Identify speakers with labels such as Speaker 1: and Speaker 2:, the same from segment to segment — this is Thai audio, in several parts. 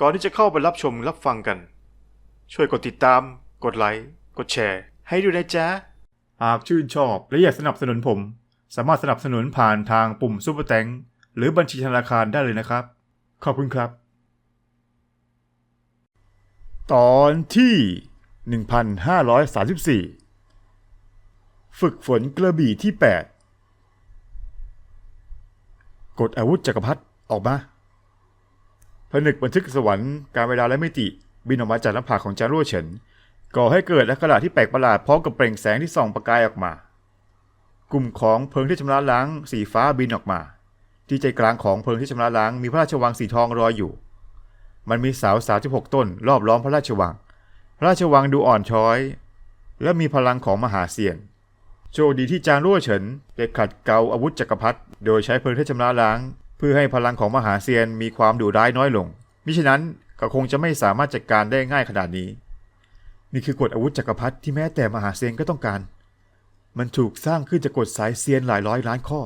Speaker 1: ก่อนที่จะเข้าไปรับชมรับฟังกัน ช่วยกดติดตาม กดไลค์ กดแชร์ ให้ด้วยนะจ๊ะ หากชื่นชอบและอยากสนับสนุนผม สามารถสนับสนุนผ่านทางปุ่มซุปเปอร์แตงหรือบัญชีธนาคารได้เลยนะครับ ขอบคุณครับ ตอนที่ 1534 ฝึกฝนกระบี่ที่ 8 กดอาวุธจักรพรรดิออกมา ผนึกบันทึกสวรรค์การเวลาและมิติ บินออกมาจากหน้าผากของจารั่วเฉินก่อให้เกิดลักษณะที่แปลกประหลาดพร้อมกับเปล่งแสงที่ส่องประกายออกมา กลุ่มของเพลิงที่ชำระล้างสีฟ้าบินออกมา ที่ใจกลางของเพลิงที่ชำระล้างมีพระราชวังสีทองรอยอยู่ มันมีเสา36ต้น รอบล้อมพระราชวัง พระราชวังดูอ่อนช้อย และมีพลังของมหาเซียนโชคดีที่จางรั่วเฉินได้ขัดเกลาอาวุธจักรพรรดิโดยใช้เพลิงที่ชำระล้าง พื่อให้พลังของมหาเซียนมีความดุร้ายน้อยลง มิฉะนั้นก็คงจะไม่สามารถจัดการได้ง่ายขนาดนี้ นี่คือกฎอาวุธจักรพรรดิที่แม้แต่มหาเซียนก็ต้องการ มันถูกสร้างขึ้นจากกฎสายเซียนหลายร้อยล้านข้อ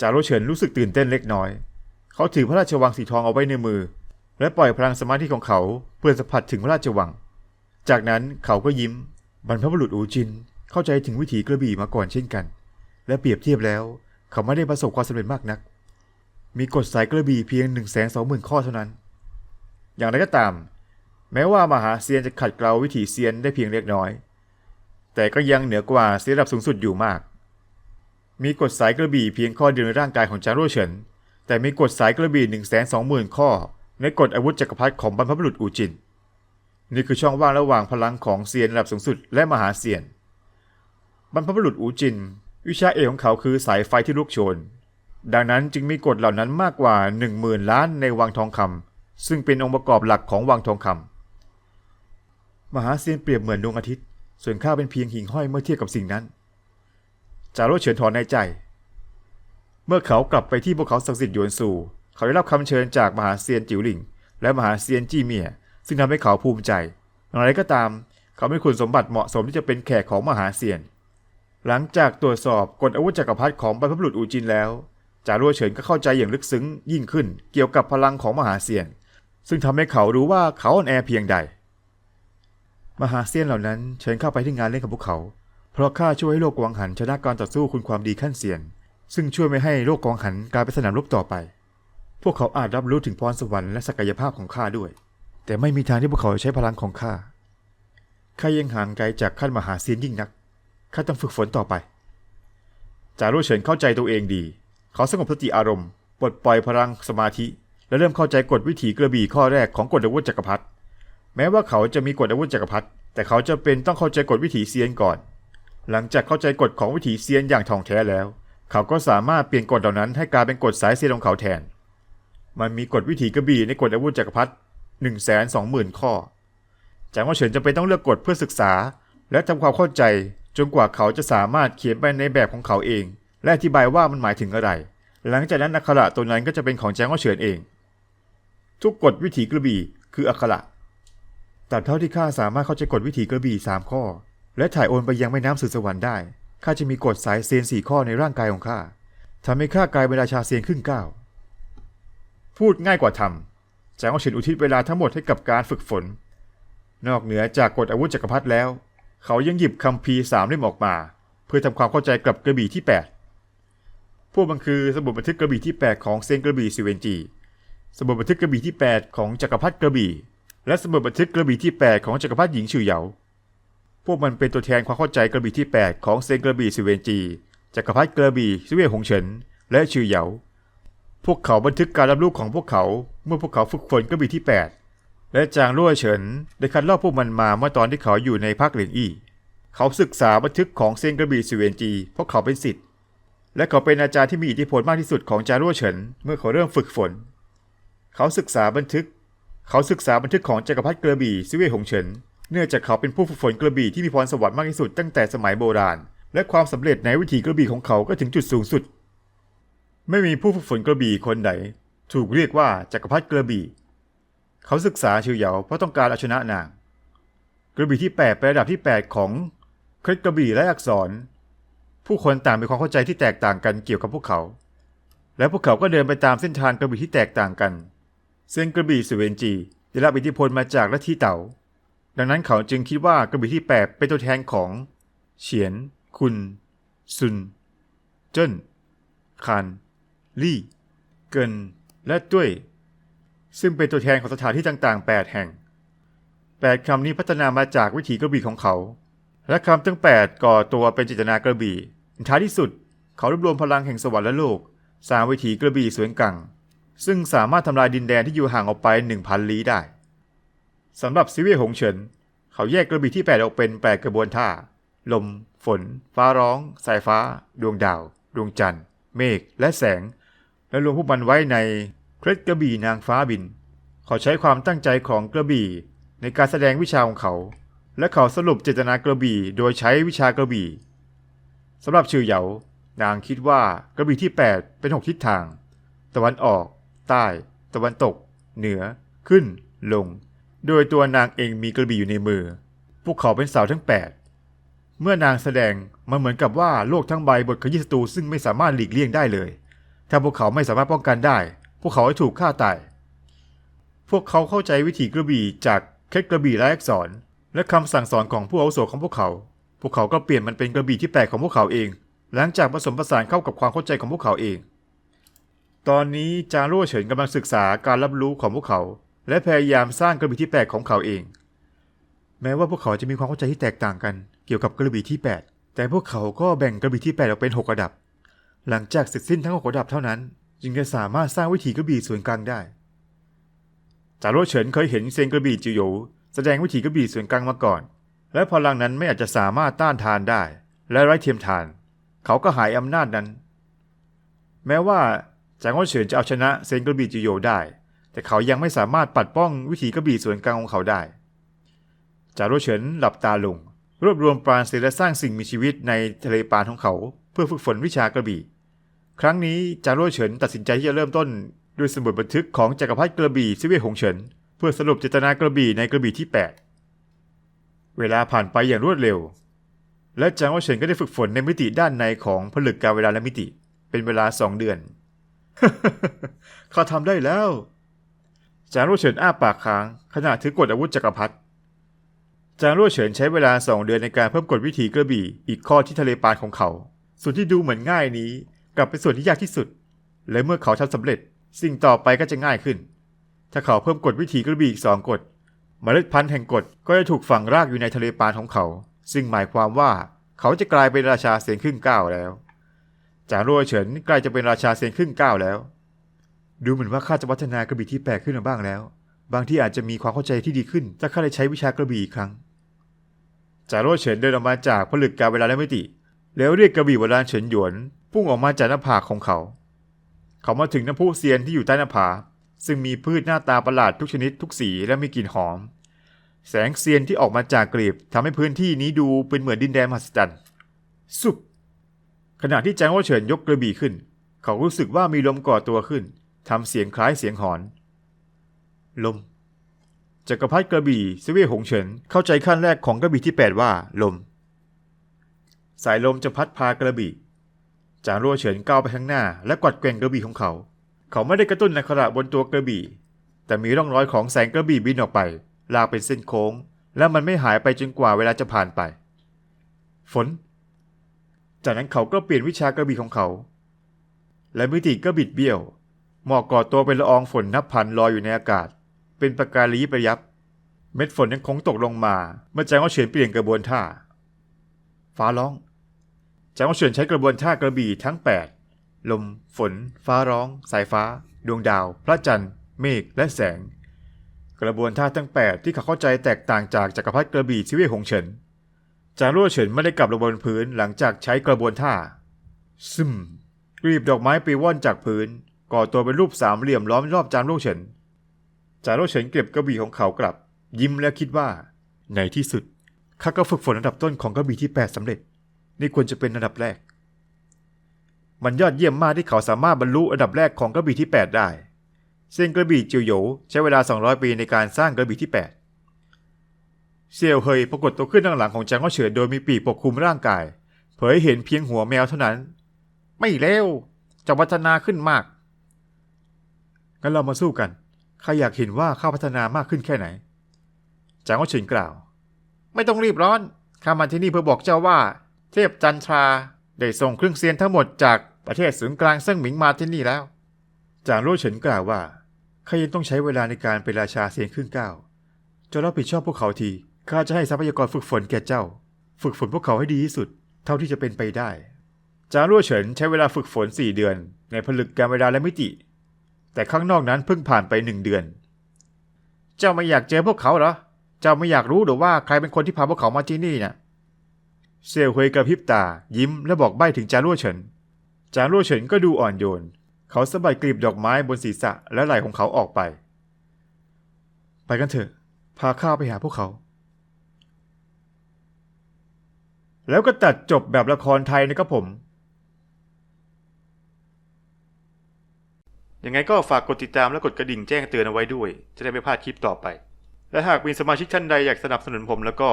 Speaker 1: จารุเฉินรู้สึกตื่นเต้นเล็กน้อย เขาถือพระราชวังสีทองเอาไว้ในมือ และปล่อยพลังสมาธิของเขาเพื่อสัมผัสถึงพระราชวัง จากนั้นเขาก็ยิ้ม บรรพบุรุษอูจินเข้าใจถึงวิถีกระบี่มาก่อนเช่นกัน และเปรียบเทียบแล้ว เขาไม่ได้ประสบความสำเร็จมากนัก มีกฎสายกระบี่เพียง1นึ่งแสนสองหมื่นข้อเท่านั้น อย่างไรก็ตาม แม้ว่ามหาเซียนจะขัดเกลาวิถีเซียนได้เพียงเล็กน้อย แต่ก็ยังเหนือกว่าเซียนระดับสูงสุดอยู่มาก มีกฎสายกระบี่เพียงข้อเดียวในร่างกายของจารุเฉิน แต่มีกฎสายกระบี่1นึ่งแสนสองหมื่นข้อ ในกฎอาวุธจักรพรรดิของบรรพบุรุษอูจิน นี่คือช่องว่างระหว่างพลังของเซียนระดับสูงสุดและมหาเซียน บรรพบุรุษอูจิน วิชาเอกของเขาคือสายไฟที่ลุกโชน ดังนั้นจึงมีกฎเหล่านั้นมากกว่า 1 0,000 ล้านในวังทองคำซึ่งเป็นองค์ประกอบหลักของวังทองคำมหาเซียนเปรียบเหมือนดวงอาทิตย์ ส่วนข้าเป็นเพียงหิ่งห้อยเมื่อเทียบกับสิ่งนั้น จารุเฉินถอนในใจ เมื่อเขากลับไปที่ภูเขาศักดิ์สิทธิ์หยวนซูเขาได้รับคำเชิญจากมหาเซียนจิ๋วหลิง และมหาเซียนจี้เมีย ซึ่งทำให้เขาภูมิใจอย่างไรก็ตาม เขาไม่คุณสมบัติเหมาะสมที่จะเป็นแขกของมหาเซียน หลังจากตรวจสอบกฎอาวุธจักรพรรดิของบรรพบุรุษอูจินแล้ว จารัวเฉินก็เข้าใจอย่างลึกซึ้งยิ่งขึ้นเกี่ยวกับพลังของมหาเซียน ซึ่งทำให้เขารู้ว่าเขาอ่อนแอเพียงใด มหาเซียนเหล่านั้นเชิญเข้าไปที่งานเล่นของพวกเขา เพราะข้าช่วยให้โลกกวางหันชนะการต่อสู้คุณความดีขั้นเซียน ซึ่งช่วยไม่ให้โลกกวางหันกลายเป็นสนามรบต่อไป พวกเขาอาจรับรู้ถึงพรสวรรค์และศักยภาพของข้าด้วย แต่ไม่มีทางที่พวกเขาจะใช้พลังของข้าข้ายังห่างไกลจากขั้นมหาเซียนยิ่งนักข้าต้องฝึกฝนต่อไปจารุเฉินเข้าใจตัวเองดี เขาสงบสติอารมณ์ปลดปล่อยพลังสมาธิ และเริ่มเข้าใจกฎวิถีกระบี่ข้อแรกของกฎอาวุธจักรพรรดิแม้ว่าเขาจะมีกฎอาวุธจักรพรรดิแต่เขาจะเป็นต้องเข้าใจกฎวิถีเซียนก่อน หลังจากเข้าใจกฎของวิถีเซียนอย่างท่องแท้แล้ว เขาก็สามารถเปลี่ยนกฎเหล่านั้นให้กลายเป็นกฎสายเซียนของเขาแทน มันมีกฎวิถีกระบี่ในกฎอาวุธจักรพรรดิหนึ่งแสนสองหมื่นข้อจางว่าเฉินจะเป็นต้องเลือกกฎเพื่อศึกษา และทำความเข้าใจจนกว่าเขาจะสามารถเขียนไปในแบบของเขาเอง และอธิบายว่ามันหมายถึงอะไร หลังจากนั้นอักขระตัวนั้นก็จะเป็นของแจงว่าเฉินเอง ทุกกฎวิถีกระบี่คืออักขระแตราบเท่าที่ข้าสามารถเข้าใจกฎวิถีกระบี่สามข้อ และถ่ายโอนไปยังแม่น้ำสื่อสวรรค์ได้ข้าจะมีกฎสายเซียนสี่ข้อในร่างกายของข้าทำให้ข้ากลายเป็นราชาเซียนขึ้นก้าพูดง่ายกว่าทำจงว่าเฉินอุทิศเวลาทั้งหมดให้กับการฝึกฝน นอกเหนือจากกฎอาวุธจักรพรรดิแล้ว เขายังหยิบคัมภีร์สามเล่มออกมา เพื่อทำความเข้าใจกับกระบี่ที่ 8 พวกมันคือสมุดบันทึกกระบี่ที่ 8 ของเซนกระบี่ซิเวนจี สมุดบันทึกกระบี่ที่ 8 ของจักรพรรดิกระบี่ และสมุดบันทึกกระบี่ที่ 8 ของจักรพรรดิหญิงชื่อเหยา พวกมันเป็นตัวแทนความเข้าใจกระบี่ที่ 8 ของเซนกระบี่ซิเวนจี จักรพรรดิกระบี่ซิเวยหงเฉิน และชื่อเหยา พวกเขาบันทึกการรับรู้ของพวกเขาเมื่อพวกเขาฝึกฝนกระบี่ที่ 8 และจางรั่วเฉินได้คัดลอกพวกมันมาเมื่อตอนที่เขาอยู่ในภาคเหลียงอี้ เขาศึกษาบันทึกของเซนกระบี่ซิเวนจีเพราะเขาเป็นศิษย์ และเขาเป็นอาจารย์ที่มีอิทธิพลมากที่สุดของจารั่วเฉินเมื่อเขาเริ่มฝึกฝน เขาศึกษาบันทึก เขาศึกษาบันทึกของจักรพรรดิกระบี่ซิเวยหงเฉิน เนื่องจากเขาเป็นผู้ฝึกฝนกระบี่ที่มีพรสวรรค์มากที่สุดตั้งแต่สมัยโบราณ และความสำเร็จในวิถีกระบี่ของเขาก็ถึงจุดสูงสุด ไม่มีผู้ฝึกฝนกระบี่คนใดถูกเรียกว่าจักรพรรดิกระบี่เขาศึกษาชื่อเหยาเพราะต้องการเอาชนะนาง กระบี่ที่ 8 เป็นระดับที่ 8 ของเคล็ดกระบี่และอักษร ผู้คนต่างมีความเข้าใจที่แตกต่างกันเกี่ยวกับพวกเขา และพวกเขาก็เดินไปตามเส้นทางกระบี่ที่แตกต่างกันเส้นกระบี่สเวนจีได้รับอิทธิพลมาจากลัทธิเต๋าดังนั้นเขาจึงคิดว่ากระบี่ที่8เป็นตัวแทนของ เฉียน คุณ ซุน เจิ้นคานลี่ เกิน และตุ้ยซึ่งเป็นตัวแทนของสถานที่ต่างๆ 8 แห่ง 8คำนี้พัฒนามาจากวิถีกระบี่ของเขา และคำทั้ง 8 ก่อตัวเป็นจิตนากระบี่ท้ายที่สุด เขารวบรวมพลังแห่งสวรรค์และโลก สร้างวิถีกระบี่สวนกัง ซึ่งสามารถทำลายดินแดนที่อยู่ห่างออกไป 1,000 ลี้ได้สำหรับซิเวียหงเฉิน เขาแยกกระบี่ที่ 8 ออกเป็น 8 กระบวนท่า ลม ฝน ฟ้าร้อง สายฟ้า ดวงดาว ดวงจันทร์ เมฆ และแสง และรวมพวกมันไว้ในเคล็ดกระบี่นางฟ้าบิน เขาใช้ความตั้งใจของกระบี่ในการแสดงวิชาของเขา และเขาสรุปเจตนากระบี่โดยใช้วิชากระบี่สำหรับชื่อเหยานางคิดว่ากระบี่ที่ 8 เป็นหกทิศทาง ตะวันออก ใต้ ตะวันตก เหนือ ขึ้น ลง โดยตัวนางเองมีกระบี่อยู่ในมือ พวกเขาเป็นสาวทั้ง 8 เมื่อนางแสดงมันเหมือนกับว่าโลกทั้งใบบทขยี้ศัตรูซึ่งไม่สามารถหลีกเลี่ยงได้เลย ถ้าพวกเขาไม่สามารถป้องกันได้ พวกเขาจะถูกฆ่าตาย พวกเขาเข้าใจวิถีกระบี่จากเคล็ดกระบี่และอักษร และคำสั่งสอนของผู้อาวุโสของพวกเขา พวกเขาก็เปลี่ยนมันเป็นกระบี่ที่แปลกของพวกเขาเอง หลังจากผสมผสานเข้ากับความเข้าใจของพวกเขาเอง ตอนนี้จางรั่วเฉินกำลังศึกษาการรับรู้ของพวกเขา และพยายามสร้างกระบี่ที่แปลกของเขาเอง แม้ว่าพวกเขาจะมีความเข้าใจที่แตกต่างกัน เกี่ยวกับกระบี่ที่ 8 แต่พวกเขาก็แบ่งกระบี่ที่ 8 ออกเป็น 6 ระดับ หลังจากเสร็จสิ้นทั้ง6ระดับเท่านั้น จึงจะสามารถสร้างวิถีกระบี่ส่วนกลางได้จารุเฉินเคยเห็นเซยงกระบี่จิว แสดงวิถีกระบี่ส่วนกลางมาก่อน และพลังนั้นไม่อาจจะสามารถต้านทานได้ และไร้เทียมทาน เขาก็หายอำนาจนั้น แม้ว่าจางโอเฉินจะเอาชนะเซยงกระบี่จิโยได้ แต่เขายังไม่สามารถปัดป้องวิถีกระบี่ส่วนกลางของเขาได้ จารุเฉินหลับตาลง รวบรวมปราณเสและสร้างสิ่งมีชีวิตในทะเลปานของเขา เพื่อฝึกฝนวิชากระบี่ ครั้งนี้จารุเฉินตัดสินใจที่จะเริ่มต้นด้วยสมุดบันทึกของจักรพรรดิกระบี่ซิเวหงเฉิน พื่อสรุปเจตนากระบี่ในกระบี่ที่ 8 เวลาผ่านไปอย่างรวดเร็ว และจางโอเฉินก็ได้ฝึกฝนในมิติด้านในของผลึกการเวลาและมิติ เป็นเวลาสองเดือนข้าทำได้แล้วจางโอเฉินอ้าปากค้าง ขณะถือกดอาวุธจักรพรรดิจางรั่วเฉินใช้เวลา2เดือนในการเพิ่มกฎวิถีกระบี่อีกข้อที่ทะเลปานของเขา ส่วนที่ดูเหมือนง่ายนี้ กลับเป็นส่วนที่ยากที่สุด และเมื่อเขาทำสำเร็จ สิ่งต่อไปก็จะง่ายขึ้น ถ้าเขาเพิ่มกฎวิถีกระบี่อีกสองกฎเมล็ดพันธุ์แห่งกฎก็จะถูกฝังรากอยู่ในทะเลปานของเขา ซึ่งหมายความว่าเขาจะกลายเป็นราชาเสียงครึ่งก้าวแล้ว จางรัวเฉินใกล้จะเป็นราชาเสียงครึ่งก้าวแล้ว ดูเหมือนว่าข้าจะพัฒนากระบี่ที่แปลกขึ้นมาบ้างแล้ว บางที่อาจจะมีความเข้าใจที่ดีขึ้นถ้าข้าได้ใช้วิชากระบี่อีกครั้ง จาโร่เฉินเดินออกมาจากผลึกกาเวลาและมิติ แล้วเรียกกระบี่โบราณเฉินหยวนพุ่งออกมาจากหน้าผากของเขา เขามาถึงน้ำพุเซียนที่อยู่ใต้หน้าผา ซึ่งมีพืชหน้าตาประหลาดทุกชนิดทุกสีและมีกลิ่นหอม แสงเซียนที่ออกมาจากกลีบทำให้พื้นที่นี้ดูเป็นเหมือนดินแดนมหัศจรรย์สุบขณะที่จางโอเฉินยกกระบี่ขึ้น เขารู้สึกว่ามีลมก่อตัวขึ้นทำเสียงคล้ายเสียงหอน ลมจักรพรรดิกระบี่เสวียหงเฉินเข้าใจขั้นแรกของกระบี่ที่ 8 ว่า ลม สายลมจะพัดพากระบี่จางรัวเฉินก้าวไปข้างหน้า และกวัดแกว่งกระบี่ของเขา เขาไม่ได้กระตุ้นนักขระบนตัวกระบี่ แต่มีร่องรอยของแสงกระบี่บินออกไป ลากเป็นเส้นโค้ง และมันไม่หายไปจนกว่าเวลาจะผ่านไป ฝน จากนั้นเขาก็เปลี่ยนวิชากระบี่ของเขา และมิติก็บิดเบี้ยว หมอกก่อตัวเป็นละอองฝนนับพันลอยอยู่ในอากาศ เป็นประกายระยิบระยับ เม็ดฝนยังคงตกลงมา เมื่อแจางว่าเฉินเปลี่ยนกระบวนท่า ฟ้าร้องแจางว่าเฉินใช้กระบวนท่ากระบี่ทั้ง 8 ลม ฝน ฟ้าร้อง สายฟ้า ดวงดาว พระจันทร์ เมฆ และแสง กระบวนท่าทั้ง 8 ที่เขาเข้าใจแตกต่างจากจักรพรรดิกระบี่ชิเว่หงเฉิน จางรั่วเฉินไม่ได้กลับลงบนพื้นหลังจากใช้กระบวนท่า ซึมกรีบดอกไม้ปลิวว่อนจากพื้น ก่อตัวเป็นรูปสามเหลี่ยมล้อมรอบจางรั่วเฉิน จาโร่เฉินเก็บกระบี่ของเขากลับ ยิ้มและคิดว่า ในที่สุดข้าก็ฝึกฝนอันดับต้นของกระบี่ที่ 8สำเร็จ นี่ควรจะเป็นอันดับแรก มันยอดเยี่ยมมากที่เขาสามารถบรรลุอันดับแรกของกระบี่ที่ 8 ได้ เซียนกระบี่จิวโหยใช้เวลา 200 ปีในการสร้างกระบี่ที่ 8 เซียวเฮยปรากฏตัวขึ้นด้านหลังของจางก็เฉินโดยมีปีกปกคลุมร่างกาย เผยเห็นเพียงหัวแมวเท่านั้น ไม่เลวจะพัฒนาขึ้นมากงั้นเรามาสู้กันข้าอยากเห็นว่าข้าพัฒนามากขึ้นแค่ไหน จางว่าเฉินกล่าว ไม่ต้องรีบร้อน ข้ามาที่นี่เพื่อบอกเจ้าว่า เทพจันทราได้ส่งเครื่องเซียนทั้งหมดจาก ประเทศศูนย์กลางเซิ่งหมิงมาที่นี่แล้ว จางรั่เฉินกล่าวว่าข้ายังต้องใช้เวลาในการเป็นราชาเซียนครึ่งก้าวจ้ารับผิดชอบพวกเขาทีข้าจะให้ทรัพยากรฝึกฝนแก่เจ้า ฝึกฝนพวกเขาให้ดีที่สุด เท่าที่จะเป็นไปได้ จางรั่เฉินใช้เวลาฝึกฝนสี่เดือน ในผลึกการเวลาและมิติ แต่ข้างนอกนั้นเพิ่งผ่านไปหนึ่งเดือน เจ้าไม่อยากเจอพวกเขาเหรอ เจ้าไม่อยากรู้หรือว่าใครเป็นคนที่พาพวกเขามาที่นี่น่ะเซียวเฮยกระพริบตายิ้มและบอกใบ้ถึงจางรั่วเฉิน จางรั่วเฉินก็ดูอ่อนโยน เขาสะบัดกลีบดอกไม้บนศีรษะและไหล่ของเขาออกไป ไปกันเถอะ พาข้าไปหาพวกเขา แล้วก็ตัดจบแบบละครไทยนะครับผม ยังไงก็ฝากกดติดตามและกดกระดิ่งแจ้งเตือนเอาไว้ด้วย จะได้ไม่พลาดคลิปต่อไป และหากมีสมาชิกท่านใดอยากสนับสนุนผมแล้วก็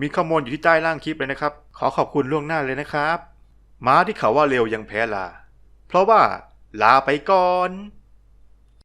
Speaker 1: มีข้อมูลอยู่ที่ใต้ล่างคลิปเลยนะครับ ขอขอบคุณล่วงหน้าเลยนะครับ ม้าที่เขาว่าเร็วยังแพ้ลา เพราะว่าลาไปก่อน